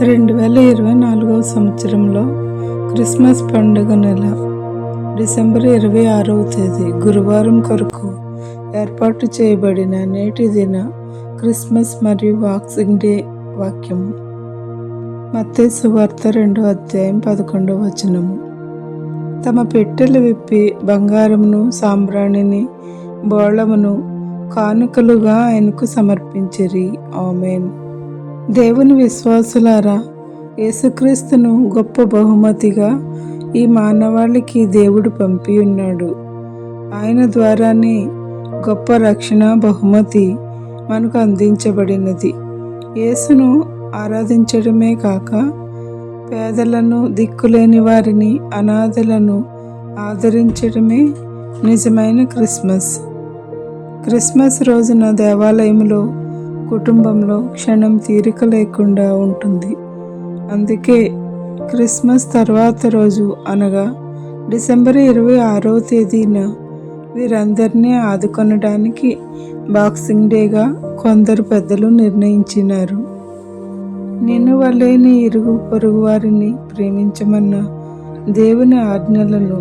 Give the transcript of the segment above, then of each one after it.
రెండు వేల ఇరవై నాలుగవ సంవత్సరంలో క్రిస్మస్ పండుగ నెల డిసెంబర్ ఇరవై ఆరవ తేదీ గురువారం కొరకు ఏర్పాటు చేయబడిన నేటి దిన క్రిస్మస్ మరియు బాక్సింగ్ డే వాక్యము మత్తే సువార్త రెండో అధ్యాయం పదకొండవ వచనము తమ పెట్టెలు విప్పి బంగారమును సాంబ్రాణిని బోళమును కానుకలుగా ఆయనకు సమర్పించిరి. ఆమెన్. దేవుని విశ్వాసులారా యేసుక్రీస్తును గొప్ప బహుమతిగా ఈ మానవాళికి దేవుడు పంపి ఉన్నాడు. ఆయన ద్వారానే గొప్ప రక్షణ బహుమతి మనకు అందించబడినది. యేసును ఆరాధించడమే కాక పేదలను దిక్కులేని వారిని అనాథలను ఆదరించడమే నిజమైన క్రిస్మస్. క్రిస్మస్ రోజున దేవాలయంలో కుటుంబంలో క్షణం తీరిక లేకుండా ఉంటుంది. అందుకే క్రిస్మస్ తర్వాత రోజు అనగా డిసెంబర్ ఇరవై ఆరవ తేదీన వీరందరినీ ఆదుకొనడానికి బాక్సింగ్ డేగా కొందరు పెద్దలు నిర్ణయించినారు. నిన్ను వల్లేని ఇరుగు పొరుగు వారిని ప్రేమించమన్న దేవుని ఆజ్ఞలను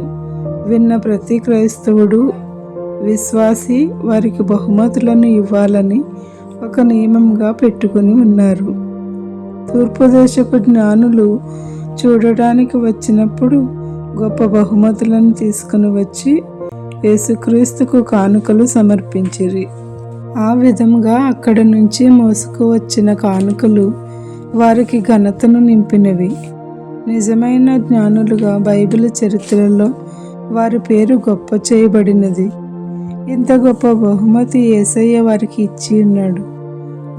విన్న ప్రతి క్రైస్తవుడు విశ్వాసి వారికి బహుమతులను ఇవ్వాలని ఒక నియమంగా పెట్టుకుని ఉన్నారు. తూర్పుదేశపు జ్ఞానులు చూడటానికి వచ్చినప్పుడు గొప్ప బహుమతులను తీసుకుని వచ్చి యేసుక్రీస్తుకు కానుకలు సమర్పించిరి. ఆ విధంగా అక్కడ నుంచి మోసుకు వచ్చిన కానుకలు వారికి ఘనతను నింపినవి. నిజమైన జ్ఞానులుగా బైబిల్ చరిత్రలో వారి పేరు గొప్ప చేయబడినది. ఇంత గొప్ప బహుమతి ఏసయ్య వారికి ఇచ్చి ఉన్నాడు.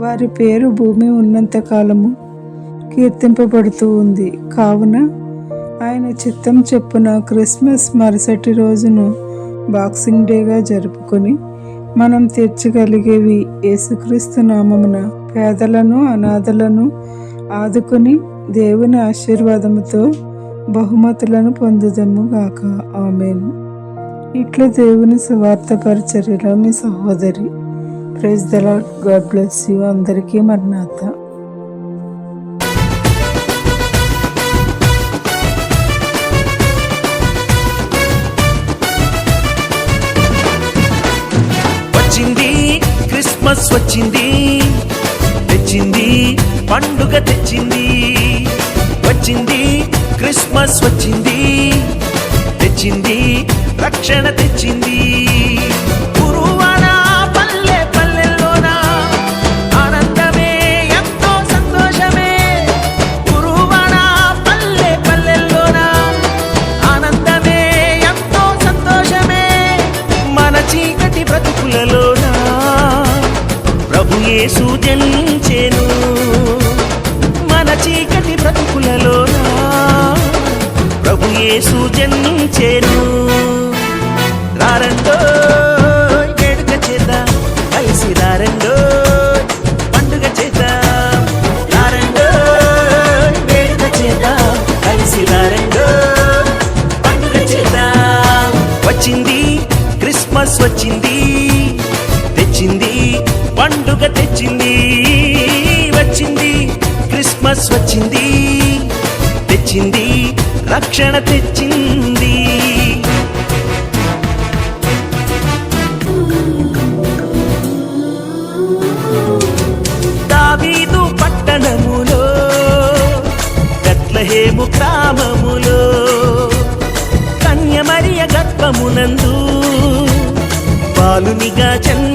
వారి పేరు భూమి ఉన్నంత కాలము కీర్తింపబడుతూ ఉంది. కావున ఆయన చిత్తం చెప్పున క్రిస్మస్ మరుసటి రోజును బాక్సింగ్ డేగా జరుపుకొని మనం తీర్చగలిగేవి యేసుక్రీస్తు నామమున పేదలను అనాథలను ఆదుకొని దేవుని ఆశీర్వాదముతో బహుమతులను పొందుదము గాక. ఆమెను. ఇట్లా దేవుని సువార్త పరిచర్యలో మీ సహోదరి. Praise the Lord God bless you అందరికీ మర్నాథ వచ్చింది క్రిస్మస్ వచ్చింది తెచ్చింది పండుగ తెచ్చింది. వచ్చింది క్రిస్మస్ వచ్చింది తెచ్చింది రక్షణ తెచ్చింది. గురువాడ పల్లె ఎంతో సంతోషమే. పల్లె ఆనందమే ఎంతో సంతోషమే. మన చీకటి బ్రతుకులలోన ప్రభు యేసు జన్మించెను మన చీకటి బ్రతుకులలోన ప్రభు యేసు జన్మించెను వచ్చింది తెచ్చింది పండుగ తెచ్చింది వచ్చింది క్రిస్మస్ వచ్చింది తెచ్చింది రక్షణ తెచ్చింది. దావీదు పట్టణములో గట్లహేము గ్రామములో బాలునిగా జన్మించేను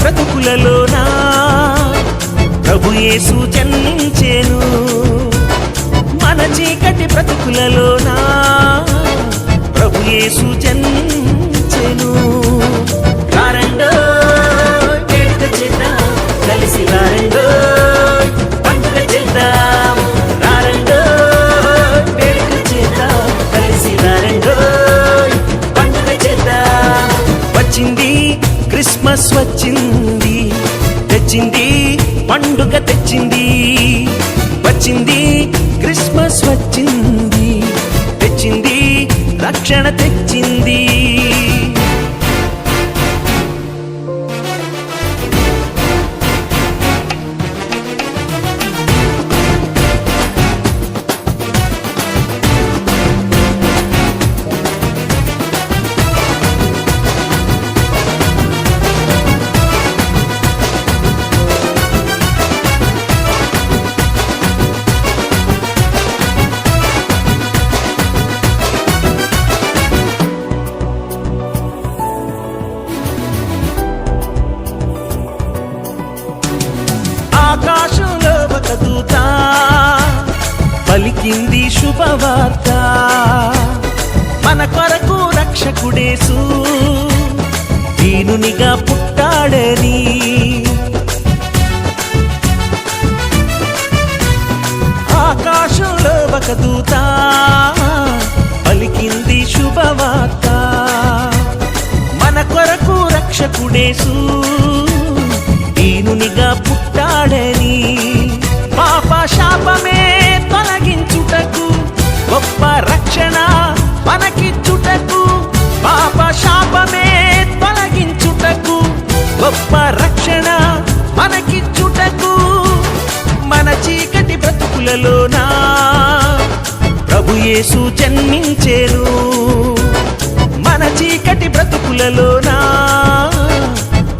బ్రతుకులలోనా? ప్రభు యేసు మన చీకటి బ్రతుకులలోనా? ప్రభుయే యేసు పండుగ తెచ్చింది. వచ్చింది క్రిస్మస్ వచ్చింది. తెచ్చింది రక్షణ తెచ్చింది. దొరికింది శుభవార్త. మన కొరకు రక్షకుడేసు. దీనునిగా పుట్టాడని మనకిచ్చుటకు పాప శాపమే తొలగించుటకు గొప్ప రక్షణ మనకిచ్చుటకు మన చీకటి బ్రతుకులలోనా? ప్రభు యేసు జన్మించేను మన చీకటి బ్రతుకులలోనా?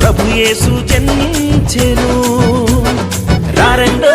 ప్రభు యేసు జన్మించెను రారండో